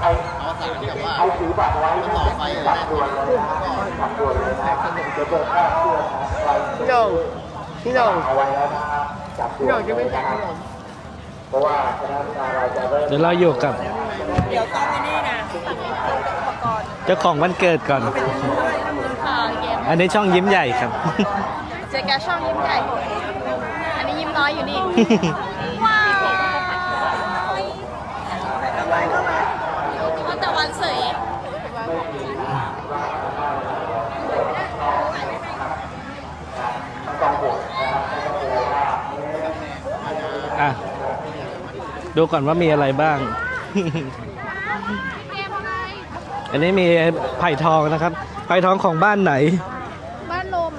เอาสายที่แบบว่าต่อไฟอะไรได้ตัวเลยพี่น้องพี่หน้องพี่หน้องจะไม่แจกขนมเดี๋ยวเราอยู่กับ เดี๋ยวต้องอ้นี่นะเจ้าของวันเกิดก่อน อันนี้ช่องยิ้มใหญ่ครับ เจอแกช่องยิ้มใหญ่ อันนี้ยิ้มน้อยอยู่นี่ ว้าวเอาแต่วันเสย อะ ดูก่อนว่ามีอะไรบ้าง อันนี้มีไผ่ทองนะครับ ไผ่ทองของบ้านไหน บ้านลม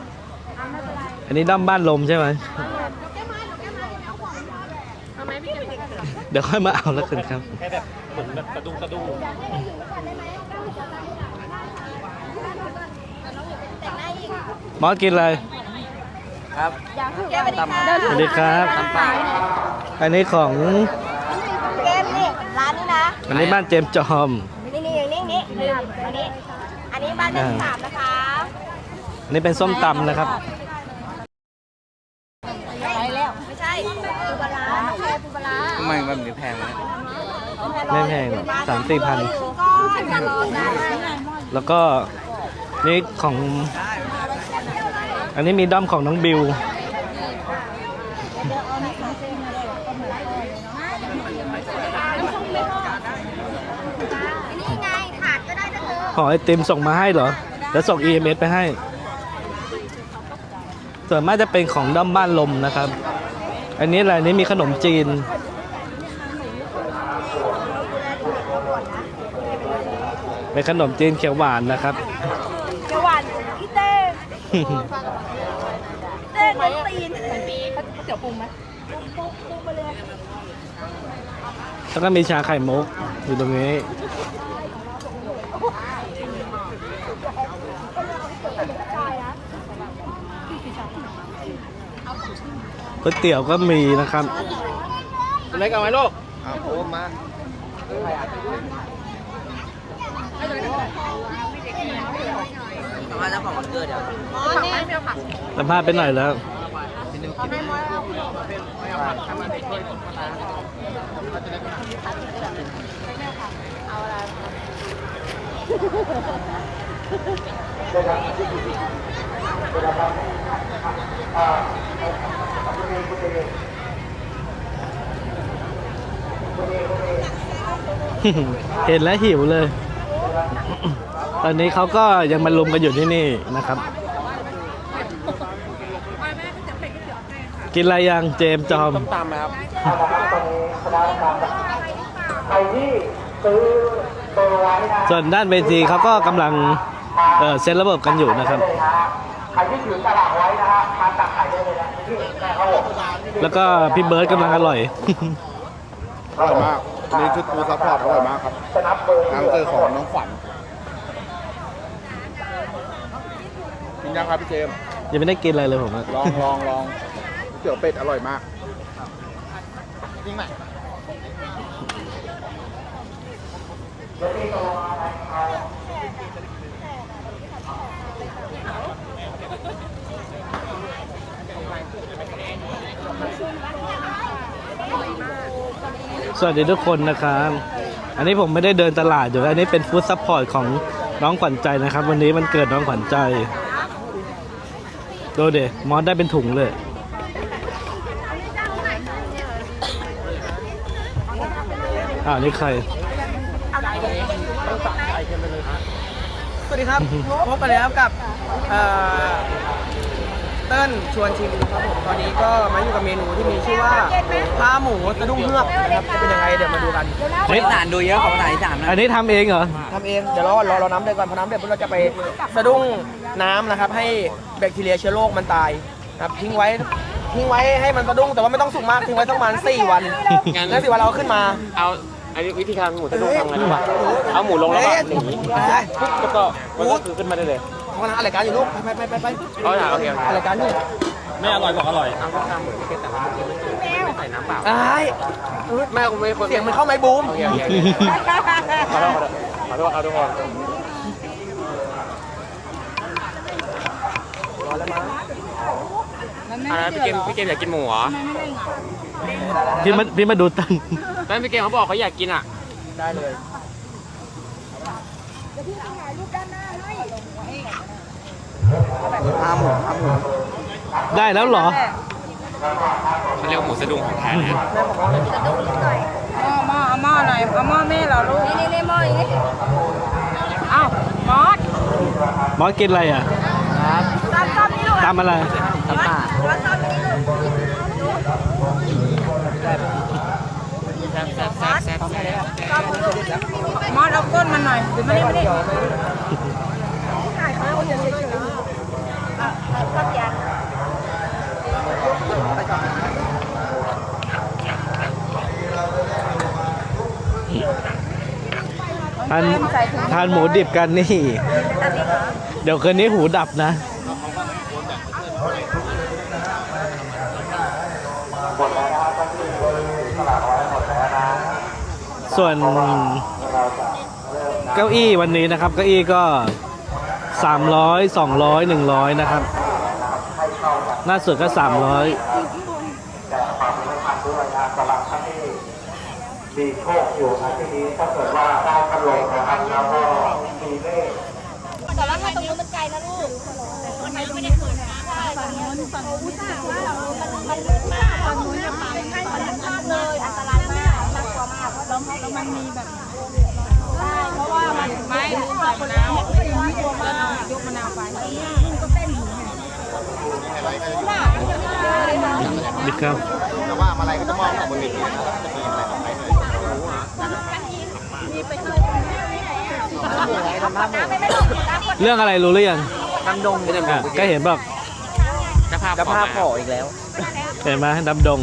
อันนี้ด้อมบ้านลมใช่ไหมทำไมพี่เก็บเด็กเดี๋ยวค่อยมาเอาแล้วกันครับมอสกินอะไรแกไปดิค่ะสวัสดีครับ อันนี้ของ เกมนี่ร้านนี้นะ อันนี้บ้านเจมส์จอม นี่นี่อย่างนี้นี่อันนี้ อันนี้บ้านเลขสามนะคะอันนี้เป็นส้มตำนะครับ ไปแล้ว ไม่ใช่ปูปลาร้าแค่ปูปลาร้าทำไมแบบนี้แพงไหมไม่แพงหรอกสามสี่พันก็จะรอได้แล้วก็นี่ของ อันนี้มีด้อมของน้องบิว นี่ไงถาดก็ได้นะเธอขอไอติมส่งมาให้เหรอ แล้วส่ง EMS ไปให้ ส่วนมากจะเป็นของด้อมบ้านลมนะครับ อันนี้อะไรนี้มีขนมจีน เป็นขนมจีนเขียวหวานนะครับเกียวหวานพี่เต้ เต้ต้นตีนแล้วก็มีชาไข่มุกอยู่ตรงนี้ ก๋วยเตี๋ยวก็มีนะครับเล็กเอาไหมลูกเอาโอ้มา มาเจ้าของวันเกิดเดี๋ยวสัมภาษณ์ไปหน่อยแล้วเห็นแล้วหิวเลย ตอนนี้เขาก็ยังมาลุมกันอยู่ที่นี่นะครับ กินอะไรยังเจมส์จอมตามนะครับส่วนด้านเวทีเขาก็กำลังเอ่อเซตระบบกันอยู่นะครับ แล้วก็พี่เบิร์ดกำลังอร่อย อร่อยมากนี่คือปูซัพพอร์ตอร่อยมากครับงานเกิดของน้องขวัญ กินยังครับพี่เจมส์ยังไม่ได้กินอะไรเลยผมอะลองลองลองเตี๋ยวเป็ดอร่อยมากจริงไหมสวัสดีทุกคนนะครับ อันนี้ผมไม่ได้เดินตลาดอยู่อันนี้เป็นฟู้ดซัพพอร์ตของน้องขวัญใจนะครับ วันนี้มันเกิดน้องขวัญใจ ดูเดมอสได้เป็นถุงเลย อ่าวนี่ใคร สวัสดีครับ พบกันแล้วกับเอ่อ เติ้ลชวนชิมครับผมตอนนี้ก็มาอยู่กับเมนูที่มีชื่อว่าผ้าหมูสะดุ้งเฮือกนะครับจะเป็นยังไงเดี๋ยวมาดูกันเฮ้ยสารดูเยอะของสารสามนะอันนี้ทำเองเหรอทำเองเดี๋ยวรอรอรอน้ำเดือดก่อนพอน้ำเดือดปุ๊บเราจะไปสะดุ้งน้ำนะครับ ให้แบคทีเรียเชื้อโรคมันตายนะครับทิ้งไว้ทิ้งไว้ให้มันสะดุ้งแต่ว่าไม่ต้องสุกมากทิ้งไว้สักประมาณ4วันแล้วสี่วันเราเอาขึ้นมาเอาอันนี้วิธีการหมูสะดุ้งทำไงดีวะเอาหมูลงแล้วก็หนีปุ๊บแล้วก็มันก็คือขึ้นมาได้เลยเขากำลังอะไรายการอยู่ลูกไปไปไปไปเอาล่ะโอเคโอเค อะไรายการอยู่ไม่อร่อยบอกอร่อยเอาข้าวหมูที่แต่ว่าไม่ใส่น้ำเปล่าไอ้ายแม่กูไม่คนเสียงมันเข้าไม้บูม โอเคโอเคขอโทษขอโทษครับทุกคนร้อนแล้วมั้งอันนั้นพี่เกมพี่เกมอยากกินหมูเหรอพี่มาพี่มาดูตันนั่นพี่เกมเขาบอกเขาอยากกินอะ ได้เลยอาห มูอาหมูได้แล้วเหรอ เขาเรียกว่าหมูสะดุ้งของแท้นะหม้อเอาหม้อหน่อยเอาหม้อแม่เหราลูกนี่นี่หม้ออย่างนี้เอ้าบอสมอสกินอะไรอะตามซ้อมนี่ลูกตามอะไรน้ำตาลตามซ้อมนี่ลูกแซ่บแซ่บแซ่บแซ่บแซ่บมอสเอาก้นมันหน่อยหรือไม่ได้ไม่ได้ ถ่ายเขาเอาเฉยๆอะซ้อมยาง ทานทานหมูดิบกันนี่ เดี๋ยวคืนนี้หูดับนะส่วนเก้าอี้วันนี้นะครับเก้าอี้ก็300 200 100นะครับหน้าสุดก็300มี โชคอยู่นะที่นี้ถ้าเกิดว่าได้พัดลมนะครับแล้วก็มีเลขแต่ว่าถ้าตรงนู้นมันไกลนะลูกมันไม่ได้เขินนะฝั่งนู้นฝั่งนู้นว่าเรามันมันลึกมากฝั่งนู้นจะไปให้มันมากเลยอันตรายมากน่ากลัวมากแล้วแล้วมันมีแบบใช่เพราะว่ามันไม่ใส่น้ำแล้วยกมะนาวไปก็เต้นอยู่ดีครับแต่ว่าอะไรก็จะมองของบนเวทีนะครับ เรื่องอะไรรู้หรือยังดำดงอะก็เห็นบอกจะภาพจะขอภาพมาขออีกแล้ว เห็นไหมดำดง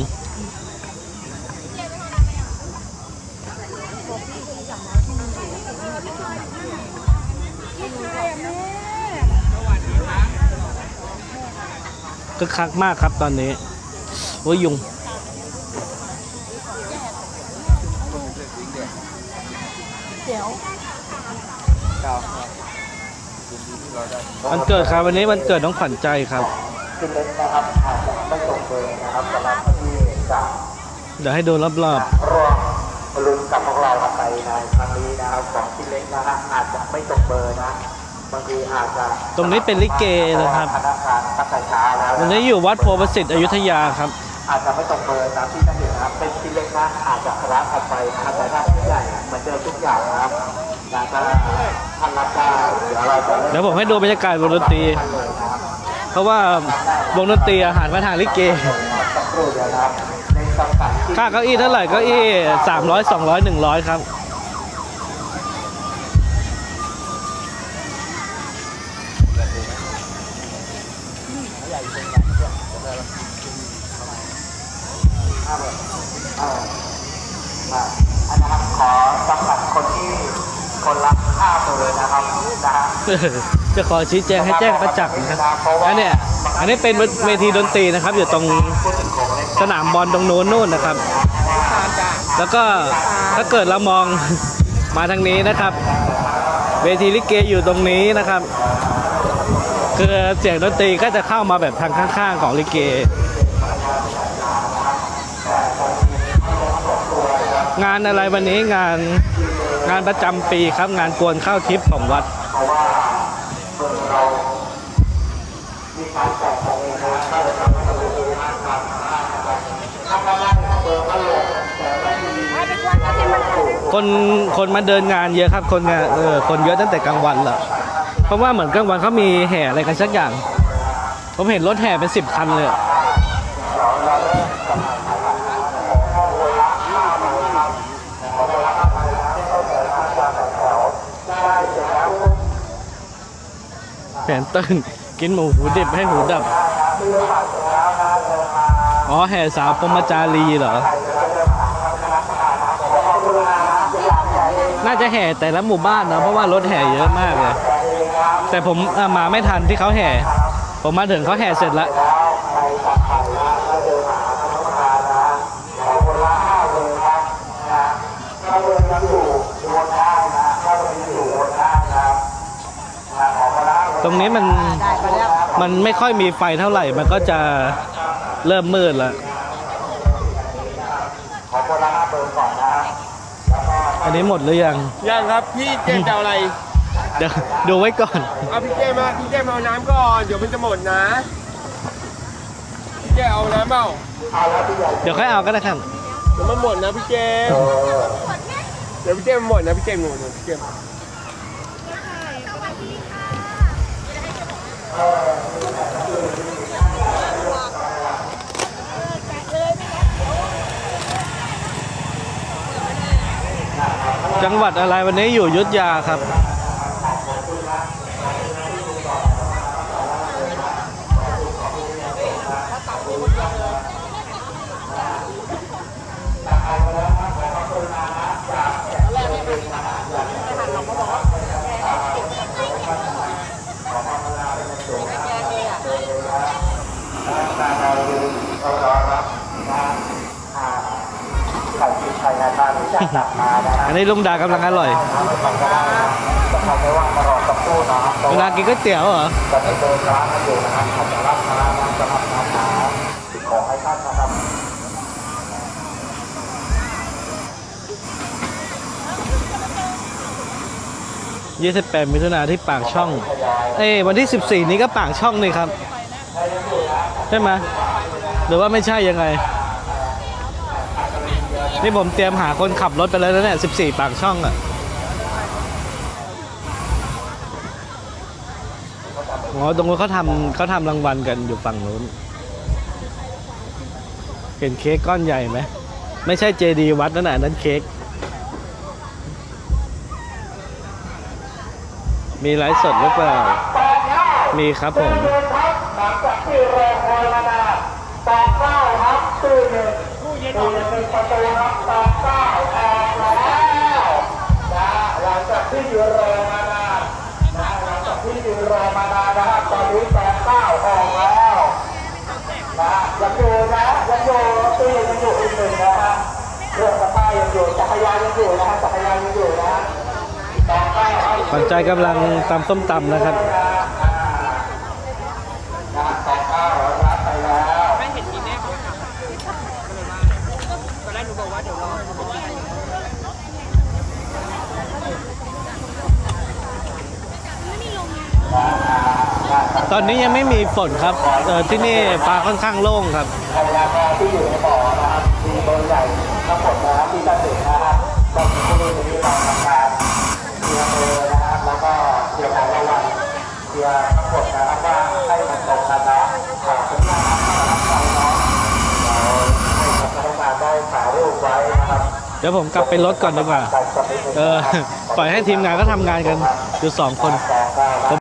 คึกคักมากครับตอนนี้ โอ้ยยุง วันเกิดครับวันนี้วันเกิดน้องขวัญใจครับที่เล็กนะครับอาจจะไม่ตรงเบอร์นะครับสำหรับที่จะเดี๋ยวให้ดูรอบร่วมลุ้นกับพวกเรากันไปในครั้งนี้นะครับของที่เล็กนะฮะอาจจะไม่ตรงเบอร์นะบางทีอาจจะๆ ตรงนี้เป็นลิเกนะครับ พนักงานตั้งแต่เช้าแล้ววันนี้อยู่วัดโพประสิทธิ์อยุธยาครับ อาจจะไม่ตรงเบอร์ตามที่ท่านเห็นนะครับ เป็นที่เล็กนะอาจจะคละกันไปนะครับแต่ถ้าที่ใหญ่เหมือนเดิมทุกอย่างนะครับนะถ้าท่านรับได้เดี๋ยวเราจะเดี๋ยวผมให้ดูบรรยากาศวงดนตรีเลยนะครับเพราะว่าวงดนตรีอาหารมาทางลิเก สักครู่เดียวนะครับในสังกัดที่ค่าเก้าอี้เท่าไหร่เก้าอี้สามร้อยสองร้อยหนึ่งร้อยครับ อ่าอันนะครับขอสังกัดคนที่คนรับค่าเบอร์นะครับนะฮะ จะขอชี้แจงให้แจ้งประจักษ์นะครับอันเนี้ยอันนี้เป็นเวทีดนตรีนะครับ อยู่ตรงสนามบอลตรงโน้นนู่นนะครับ แล้วก็ถ้าเกิดเรามอง มาทางนี้นะครับ เวทีลิเกอยู่ตรงนี้นะครับ คือเสียงดนตรีก็จะเข้ามาแบบทางข้างๆของลิเก งานอะไรวันนี้งานงานประจำปีครับ งานกวนข้าวทิพย์ของวัดคนคนมาเดินงานเยอะครับ คนงานเออคนเยอะตั้งแต่กลางวันละเพราะว่าเหมือนกลางวันเขามีแห่อะไรกันสักอย่าง ผมเห็นรถแห่เป็นสิบคันเลย แผนตื่นกินหมูหูดิบให้หูดับ อ๋อ แห่สาวพรหมจารีเหรอ น่าจะแห่แต่ละหมู่บ้านนะ เพราะว่ารถแห่เยอะมากเลย แต่ผมมาไม่ทันที่เขาแห่ ผมมาถึงเขาแห่เสร็จแล้ว ถ้าเบอร์ยังอยู่ดูได้นะ ตรงนี้มันมันไม่ค่อยมีไฟเท่าไหร่ มันก็จะเริ่มมืดแล้วขอคนละห้าเบอร์ก่อนนะฮะอันนี้หมดหรือยัง ยังครับพี่เจมจะเอาอะไรเดี๋ยวดูไว้ก่อน เอาพี่เจมมาพี่เจมเอาน้ำก่อนเดี๋ยวมันจะหมดนะพี่เจมเอาน้ำเปล่าเดี๋ยวค่อยเอาก็ได้ครับ เดี๋ยวมันหมดนะพี่เจมเดี๋ยวพี่เจมหมดนะพี่เจมหมดนะพี่เจม จังหวัดอะไรวันนี้อยู่ยุทธยาครับ อันนี้ลุงดากำลังอร่อยเวลากินก๋วยเตี๋ยวเหรอยี่สิบแปดมิถุนาที่ปากช่อง เอ้วันที่สิบสี่นี้ก็ปากช่องเลยครับ ใช่ไหมหรือว่าไม่ใช่ยังไง นี่ผมเตรียมหาคนขับรถไปแล้วนะเนี่ย14 ปากช่องอะอ๋อตรงนู้นเขาทำเขาทำรางวัลกันอยู่ฝั่งนู้น เห็นเค้กก้อนใหญ่ไหม ไม่ใช่เจดีวัดนั่นน่ะนั้นเค้ก มีไลฟ์สดหรือเปล่า มีครับผม ยังอยู่จักรยานยังอยู่นะฮะจักรยานยังอยู่นะฮะตอกเก้าเอาขวัญใจกำลังตำส้มตำนะครับไม่เห็นกินแน่ของขับก็เลยว่าตอนแรกหนูบอกว่าเดี๋ยวรอตอนนี้ยังไม่มีฝนครับเออที่นี่ฟ้าค่อนข้างโล่งครับพยาที่อยู่ในบ่อนะครับมีบอร์ใหญ่ ลียร์ทั้งหมดนะครับว่าให้มันตรงกันนะขอสัญญาณนะครับเราเนาะเราให้กับพนักงานได้ถ่ายรูปไว้นะครับเดี๋ยวผมกลับไปรถก่อนดีกว่า เออ ปล่อยให้ทีมงานก็ทำงานกันอยู่สองคนสองเก้า